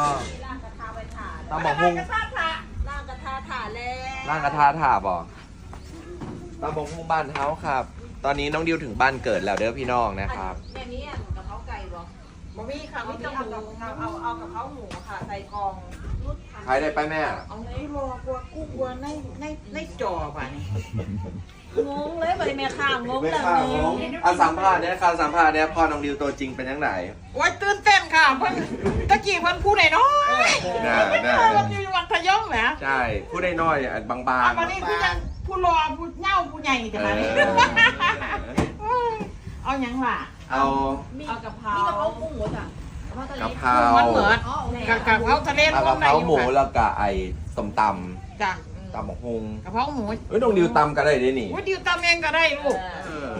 ก็ล่างกระทาไปถ่าตำบักหุ่งล่างกระทาถ่าแล้วร่างกระทาถาบ่ตำบักหุ่งบ้านเฮาครับ ตอนนี้น้องดิวถึงบ้านเกิดแล้วเด้อพี่น้องนะครับแบบนี้อะกะเพราไก่บ่บะหมี่ค่ะเอาไม่ต้องเอาหมูเอาเอาเอากะเพราหมูค่ะใส่กองรุดขายได้ไปแม่ เอาไอ้รอกลัวกุ้งวัวในในในจอป่ะนี่ งงเลยบริเมค่างงไม่แต่ค่ะงผงมอะสัมภาษณ์เนี่ยค่ะสัมภาษณ์เนี่ยพอน้องดิวตัวจริงเป็นยังไงโอ้ยตื่นเต้นค่ะเพิ่นตะกี้เพิ่นพูดน้อยน่าๆน่ามันอยู่วัดพะยงเหรอใช่พูดได้น้อยอะบางอะๆวันนี้คือยังผู้รอผู้เหย้าผู้ใหญ่แต่เอมานี่อเอาหยังล่ะเอาเอากะเพรามีกะเพรากุ้งหมดอะกะเพราทะเลกะเพรามันเหมือนอ๋อโอเคกับกับเขาทะเลเอาร่วกะมเพได้ราอยู่หมูค่ะแล้วก็ไอ้ต้มตจ้ะำ ตำบักหุ่งกะเพราหมูเอ้ยน้องดิวตำก็ได้เด้นี่ว่าดิวตำเองก็ได้ลูกเออ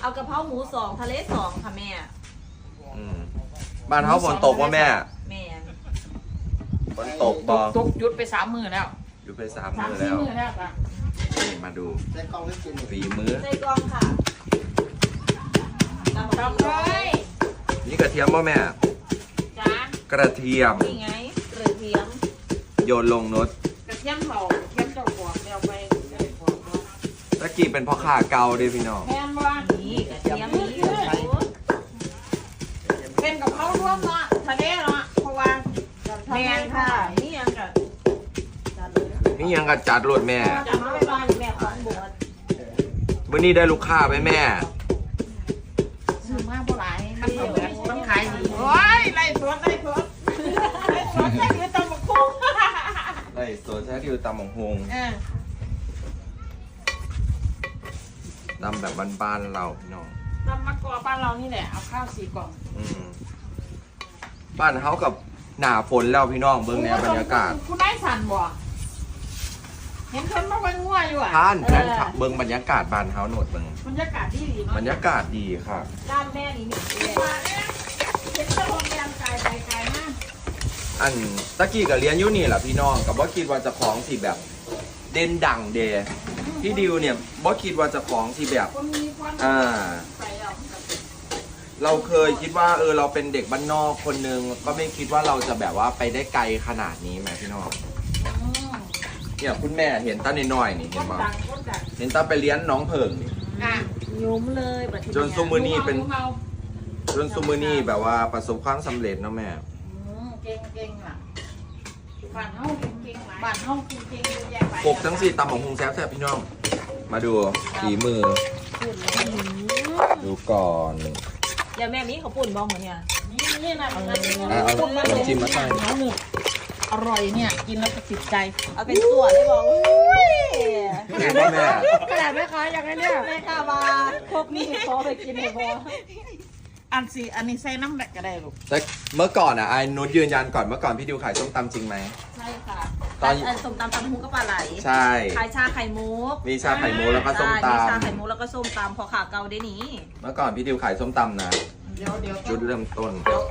เอากะเพราหมูสองทะเลสองค่ะแม่ อืมบ้านเฮาฝนตกว่าแม่แม่ฝนตกบ่ตกจุดไปสามมือแล้วอยู่ไปสามสามมือสี่แล้วมือแล้วค่ะนี่มาดูฝีมือ ใส่กองค่ะตำตำเลยนี่กระเทียมป่ะแม่ จ้ากระเทียม นี่ไงกระเทียมโยนลงนดกระเที ยมเผากระเทียมเจ้าขวบเดียวไปเจ้าขวบตะกี้เป็นพ่อค้าเก่าเด้พี่น้องแพนว่านี่กระเทียมนี่โอ้โหเป็นกับเขาร่วมเนาะทะเลเนาะเพราะว่าแม่ค่ะนี่ยังกับจัดเลยนี่ยังกระจัดรถแม่จะมาไปบ้านแม่ของบวชมื้อนี้ได้ลูกค้าไหมแม่ สวนแท้ที่อยู่ตำบังฮงเออตำแบบบ้านๆเราพี่น้องตำมะกอบ้านเรานี่แหละ เอาข้าวสี่กล่องอืมบ้านเฮากับหน้าฝนแล้วพี่น้องเบิ่งแนวบรรยากาศ คุณได้สั่นบ่เห็นคนมาเบิ่งงัวอยู่อะท่านแฟนคลับเบิ่งบรรยากาศบ้านเฮาโหนดเบิ่งบรรยากาศดีดีเนาะบรรยากาศดีค่ะด้านแม่นี่มีเลยมาเนี่ยเห็นเจ้าโรงแรมไกลไปไกลมาก อันตะกี้ก็เรียนอยู่นี่แหละพี่น้องกับว่าคิดว่าจะของที่แบบ เด่นดังเดพี่ดิวเนี่ยบ่คิดว่าจะของที่แบบคนมีความอ่าใส่แล้วเราเคยคิดว่าเออเราเป็นเด็กบ้านนอกคนนึงก็ไม่คิดว่าเราจะแบบว่าไปได้ไกลขนาดนี้ไหมพี่น้องอืมเนี่ยคุณแม่เห็นตั้นน้อยๆนี่คเห็นนป่ะดังคนดังเห็นตั้นไปเลี้ยงน้องเพิงนี่อะยุ้มเลยบัดทีจนซุมื้อนี้เป็นเมาจนซูมือนี่แบบว่าประสบความสำเร็จเนาะแม่อืม เก่งเก่งล่ะบ้านเฮาเก่งเก่งหลายบ้านเฮาเก่งเก่งเยอะแยะไปปกทั้งสี่ตำของฮงแซ่บๆพี่น้อง มาดูฝีมือ ดูก่อนเดี๋ยวแม่มีเขาวปุ่นบ้องเหมือนเนี่ยนี่นี่นะมันอะเอาน้ำจิ้มมาใส่เหนียวหนึบอร่อยเนี่ย กินแล้วจะติดใจ เอาเป็นส่วนได้บอกอุ้ยเห็นป่ะแม่ขนาดแม่ค้าอย่างนี้เนี่ยแม่กล้าบาครบนี่พอไปกินเลยพอ อันสีอันนี้ใส่น้ำแดกก็ได้ลูกแต่เมื่อก่อนอะไอ้นุชยืนยันก่อนเมื่อก่อนพี่ดิวขายส้มตำจริงไหม ใช่ค่ะตอนอันสมตำตำหูกระปลาไหลใช่ ขายชาไข่มุกมีชาไข่มุกแล้วก็ส้มใช่ตมีชาไข่มุกแล้วก็ส้มตำพอขาเกาได้นี้ำเมื่อก่อนพี่ดิวขายส้มตำนะเดี๋ยวเดี๋ยวจุดเริ่มต้น เดี๋ยว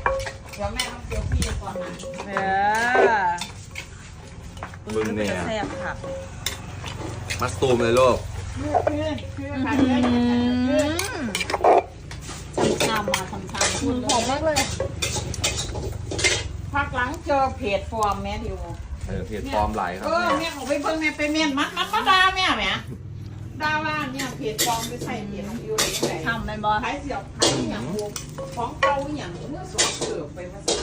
เดี๋ยวแม่ต้องเกี่ยวพี่ก่อนนะเออมึงเนี่ย แซ่บค่ะมาสตูมเลยลูกคือคือคือขายเลยคือชาม มาทำชามพูดหอมมากเลยพักหลังเจอเพจฟอร์มแม่ดิวเออเพจฟอร์มไหลครับเออแม่แม่ของไปเบิ่งแม่ไปเมียนมัดมัดมาดาแม่แหม่ดาว่าเนี่ยเพจฟอร์มไปใส่เพจของยูเลยไหนทำแมนบอลขายเสียบขายอย่างพวกของเก่าอย่างเมื่อสองเกือบไปมาสิ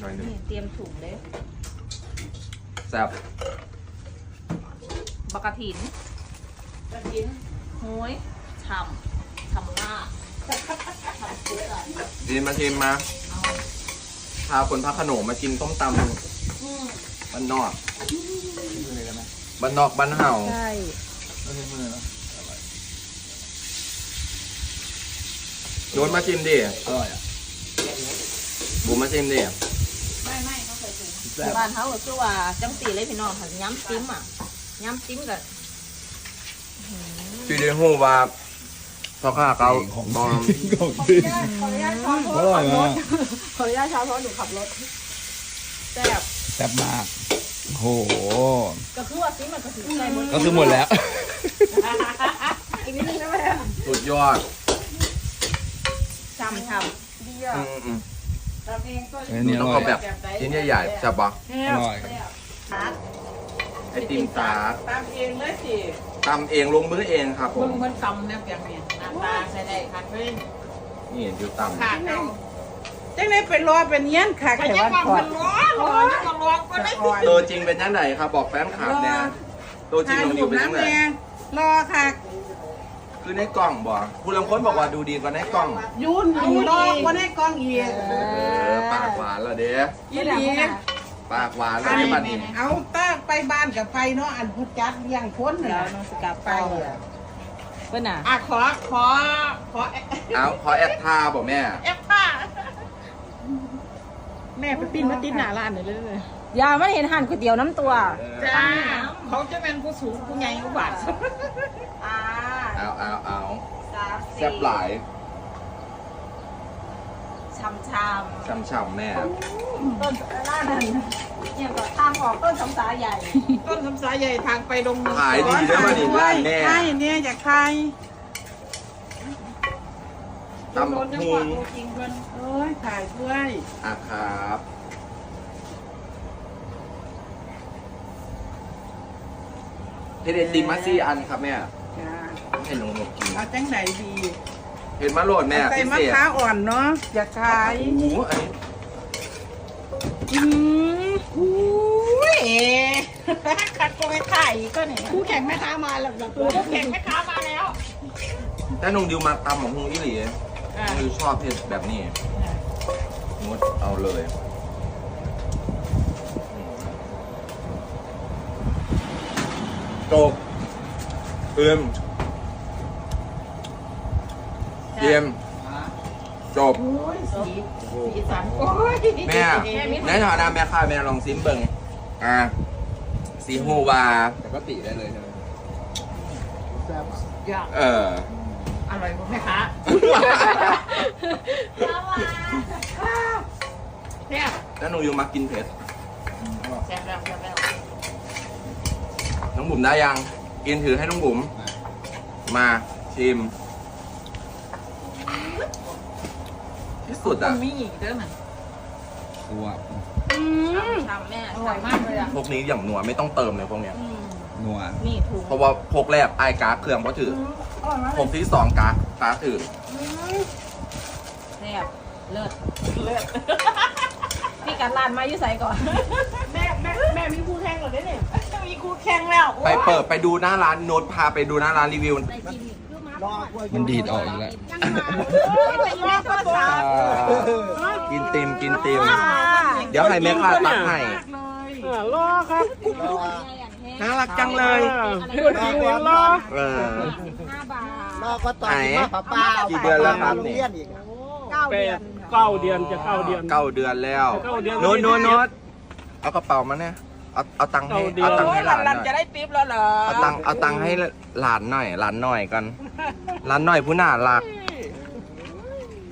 หน่อยหนึงนี่เตรียมถุงเลยแซ่บบักกะถินจะกินห้ยทำทำหน้าทำซุปอะดีมาชิมมาเอาพาคนพักขนมมากินต้มตำอืมบ้านนอกบ้านนอกบ้านเห่าใช่โดนมาชิมดิอร่อยอะบูมมาชิมดิไม่ไม่เขาใส่ถุงบ้านเขาก็คือว่าจังสีเลยพี่น้องค่ะย้ำติ้มอะย้ำติ้มกับพี่ได้หูว่า พ่อข้าเขาบอมขออนุญาตช้อนเพอราะร่อยมากขออนุญาตช้อนเพราะหนูขับรถแซ่บแซ่บมากโอ้โหก็คือว่าติ้มมันก็คือใส่หมดก็คือหมดแล้วอีกนิดนึงได้ไหมสุดยอดช่ำช่ำอืมอืมชทำเองก็เอ้ยหนูนี่อต้องร่อเอายแบบชิ้นใหญ่ๆใช่ปะแซ่อบร่อยไอติมตาร์ตตามเองเลยสิตำเองลงมือเองครับผมึมงมันตำเนี่ยเปียกเนี่ย น้ำตาใส่ได้คัดเว้นนี่ดูตำขาดเอาจังได้เป็นรอเป็นเงี้ยนขาดแต่ว่าถอดร้อนร้อนก็ร้อนก็ได้สิตัวจริงเป็นยังไงครับบอกแฟนคลับเนี่ยตัวจริงของดิวเป็นยังไงรอค่ะคือในกล่องบอกคุณลำค้นบอกว่าดูดีกว่าในกล่อง ยุ่นอยู่รอก็ได้กล้องอีกเออปากหวานแล้วเด้ยี่หลีปากหวานแล้วเด้บัดนี้เอาต้าไปบ้านกับไปเนาะอันพุจัดเลี้ยงพ้นเดี๋เนี่ยวยน้องสกับไปไปอะ เพื่อนน่ะอะขอขอขอเอาขอแอดทาบอกแม่เอฟผ้าแม่ไปปิ้นมาติ้นหน้าร้านเลยเลยอย่าไม่เห็นหั่นก๋วยเตี๋ยวน้ำตัวจ้าเขาจะเป็นผู้สูงผู้ใหญ่อุบัติอ่าเอาเอาเอาสามแซ่บหลาย ชำชช่ำๆแม่ำต้นร้านนั้นเนี่ยก็ทางออกต้นสำสาใหญ่ ต้นคำสายใหญ่ทางไปลงขายดีด้วยมาดิบ้านแม่ใช่เนี่ยอยากขายตำบักหุงจริงเพิ่นโอ้ยขายด้วย อะครับเฮ็ดไอติมมาซี่อันครับแม่จ้าให้หนูหนูกินเอาจังไหนดี เห็นมะโรดแม่ใส่พิมะเศษพร้าวอ่อนเนาะอยากขายโอ้โหอันนี้อืมอุ้ยขัดโกงไข่ก็เนี่ยคู่แข่งแม่ค้ามาแล้วแบบคู่แข่งแม่ค้ามาแล้วแต่นงดิวมาตำของฮุงอีหลีนงดิวชอบเผ็ดแบบนี้งดเอาเลยจบเอิ่ม เยี่ยมจบโอ้ยสีสีสันโอ้ยแม่ ในฐานะแม่ค้าแม่ลองซิมเบิงอะสีฮูวาแต่ก็ติได้เลยใช่ไหมอยากเออ อร่อยกว่าแม่ค้าเนี่ยแล้วหนูยูมากินเผ็ด แซ่บแล้วแซ่บแล้วน้องบุ๋มได้ยัง กินถือให้น้องบุ๋ม มาชิม สุดอะมีอีกเด้อมันอวบชำแม่อร่อยมากเลยอะพวกนี้อย่างหนัวไม่ต้องเติมเลยพวกเนี้ยนัวนี่ถูกเพราะว่าพกแรกไอ้กาเครื่องเพราะถืออร่อยมากพกที่สองกาตาถือแซ่บเลิศเลือดพี่กัดร้านมาอยู่ใส่ก่อนแม่แม่แม่มีคู่แข่งเหรอเนี่ยมีคู่แข่งแล้วไปเปิดไปดูหน้าร้านโน้ตพาไปดูหน้าร้านรีวิว มันดีดออกอีกแล้วไปรอก็ตัวอ่ากินเต็มกินเต็ม เดี๋ยวให้แม่ค้าตักให้รอครับน่ารักจังเลยคนจริงเลยรอเออห้าบาทรอก็ต่อไหนยมาป้ากี่เดือนแล้วครับนี่เรียนอีกอะเก้าแปเดือดนเก้าเดือนจะเก้าเดือนเก้าเดือนแล้วเก้าเดือนโน้ตโน้ตโน้ตเอากระเป๋ามาเนี่ย เอาเอาตังค์ให้เก้าเดือนเอาตังค์ให้หลานหลัน่นอยจะได้ติ๊บแล้วเหรอเอาตังค์เอาตังค์ให้หลานหน่อยหลานหน่อยกันหลานหน่อยผู้น่ารัก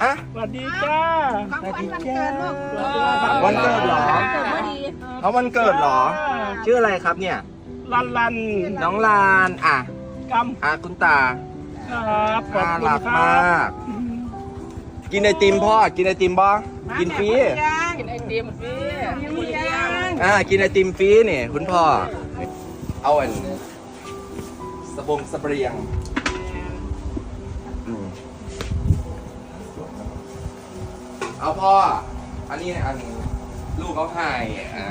อะสวัสดีจ้าของขวัญวันเกิดลูกวันเกิดเหรอเกิดพอดีเอาวันเกิดเหรอ ชื่ออะไรครับเนี่ย ลันลันน้องลานอะกอะคุณตาำครับขอบน่าคุณรักครัมาบก กินไอติมพ่อ กินไอติมบ่กินฟรี กินไอติมฟรีมียัง อ่ากินไอติมฟรีนี่คุณพ่อ เอาอันสบงสเปรียงอืมเอาพ่อ อันนี้อันลูกเขาให้อ่า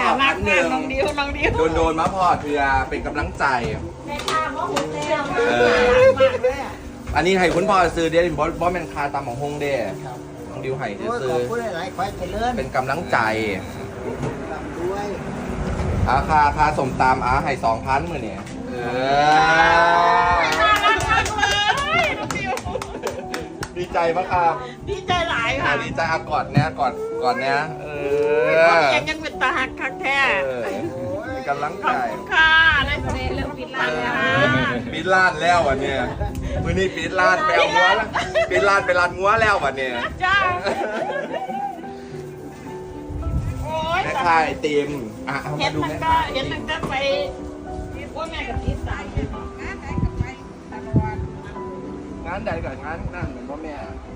น่ารักมากน้องดิวน้องดิวโดนโดนๆมาพ่อเถือเป็นกำลังใจแม่ค้าว่าหุ่นแล้วเอออันนี้ให้คุณพ่อซื้อเดี๋ยวบอสบอสเป็นคาตามของฮงเด้น้อง ดิวให้โอ้ยซื้ขออบคุณหลายๆขอให้เจริญเป็นกำลังใจร่ำรวยอาคาคาสมตามอาให้สองพันมือเนี่ยเออน่ารักมากเลยน้องดิวดีใจปะครับดีใจหลายอะค่ะดีใจอากอดเนี้ยกอดกอดเนี้ยเออยังยังเป็นตาหักคักแท้เออเป็นกำลังขใจอบคุณค่ะได้เริ่มปิดร้านเอแล้วอปิดล้านแล้ววันเนี้ย มือนี้ปิดล้านไปเอางัวแล้วปิดล้านไปร้านงัวแล้ววันเนี้ยจ้าโอ้ยแม่ค่ายไอติมอะเอาเห็มานดูมันแม่ก็เห็นมันก็ไปพวกแม่กับที่สายเลยงานไหนก็ไปตลอดงานใดกับงานนั่นเหมือนพ่อแม่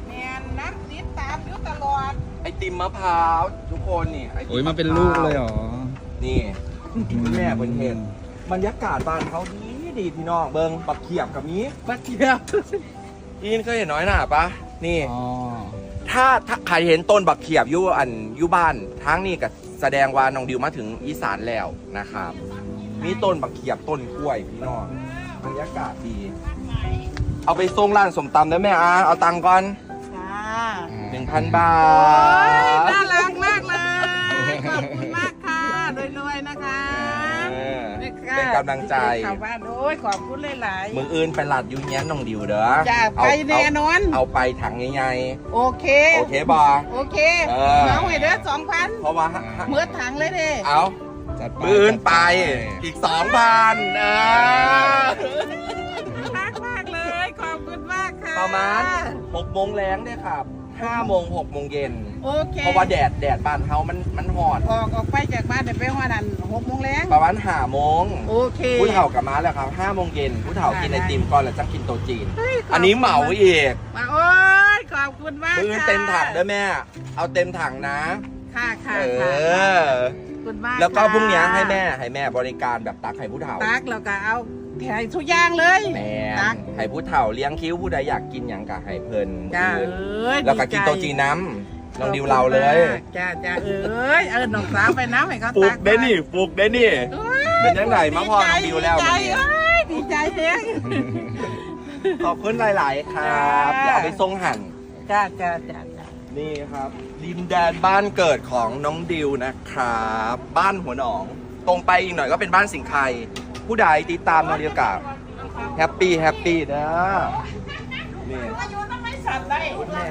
แมนนักติดตามอยู่ตลอดไอติมมะพร้าวทุกคนนี่ไติโอ้ยมาเป็นลูกเลยเหรอ นี่คุณแม่เป็นเห็นบรรยากาศบ้านเขาดี ดีพี่น้องเบิงปักเขียบกับนี้บักเขียบอินเคยเห็นน้อยหน่าปะนี่อ๋อถ้าถ้าใครเห็นต้นบักเขียบอยู่อันอยู่บ้านทั้งนี้ก็แสดงว่าน้องดิวมาถึงอีสานแล้วนะครับ มีต้นบักเขียบต้นกล้วยพี่น้องบรรยากาศดี เอาไปส่งร้านสมตำได้ไหมอาเอาตังค์ก่อนจ้าหนึ่งพันบาโอ้ยท กำลังใจข่าวบ้านโอ้ยขอบคุณหลายมืออื่นไปหลัดอยูเนี้ยน้องดิวเด้อๆจ้าเอาไปแน่นอน เอาไปถังใหญ่โอเคๆโอเคบอโอเคเออเหมาให้เด้อสองพันเพราะว่าเมื่อถังเลยเด้เอาจัดไปมืออื่นไปอีกสองพันเออรักมากเลยขอบคุณมากค่ะประมาณ6โมงแรงเนี่ยครับ5โมง6โมงเย็น โอเคเพราะว่าแดดแดดบ้านเฮามันมันหอดออกออกไปจากบ้านเดี๋ยวไปหัวนันหกโมงแรงประมาณ5โมงโอเคผู้เฒ่ากลับมาแล้วครับ5โมงเย็นผู้เฒ่ากินไอได้ติมก่อนแล้วจะกินโต๊ะจีนฮ้ยขบคุณอันนี้เหมาอีกมาโอ้ยขอบคุณมากมือค่ะเต็มถังเด้อแม่ เอาเต็มถังนะ ค่ะค่ะเอค่ะอขอบคุณมากแล้วก็ค่ะพรุ่งนี้ให้แม่ให้แม่บริการแบบตักให้ผู้เฒ่าตักแล้วก็เอาแถทุกอย่างเลยแม่ตักให้ผู้เฒ่าเลี้ยงคิ้วผู้ใดอยากกินอย่างก็ให้เพิ่นจ้าเอ้ยแล้วก็ดีใจกินโต๊ะจีนน้ำ น้องดิวเราเลยขอบคุณมากจ้าจ้าเอ้ยเออน้องสาวไปน้ำให้เขาปลูตักกได้นี่ปลูกได้นี่โอ้ยเป็นยังไงมาพอน้องดิวแล้วดีใจวันนี้ เอ้ยดีใจเฮ้ยขอบคุณหลาย ๆ ครับจ้า เดี๋ยวเอาไปส่งหั่น จ้าจ้าจ้าจ้านี่ครับดินแดนบ้านเกิดของน้องดิวนะครับ บ้านหัวหนอง ตรงไปอีกหน่อยก็เป็นบ้านสิงห์ไครผู้ใดติดตามน้องดิวกับแฮปปี้แฮปปี้นะนี่ อายุต้องไม่สั่นได้ แม่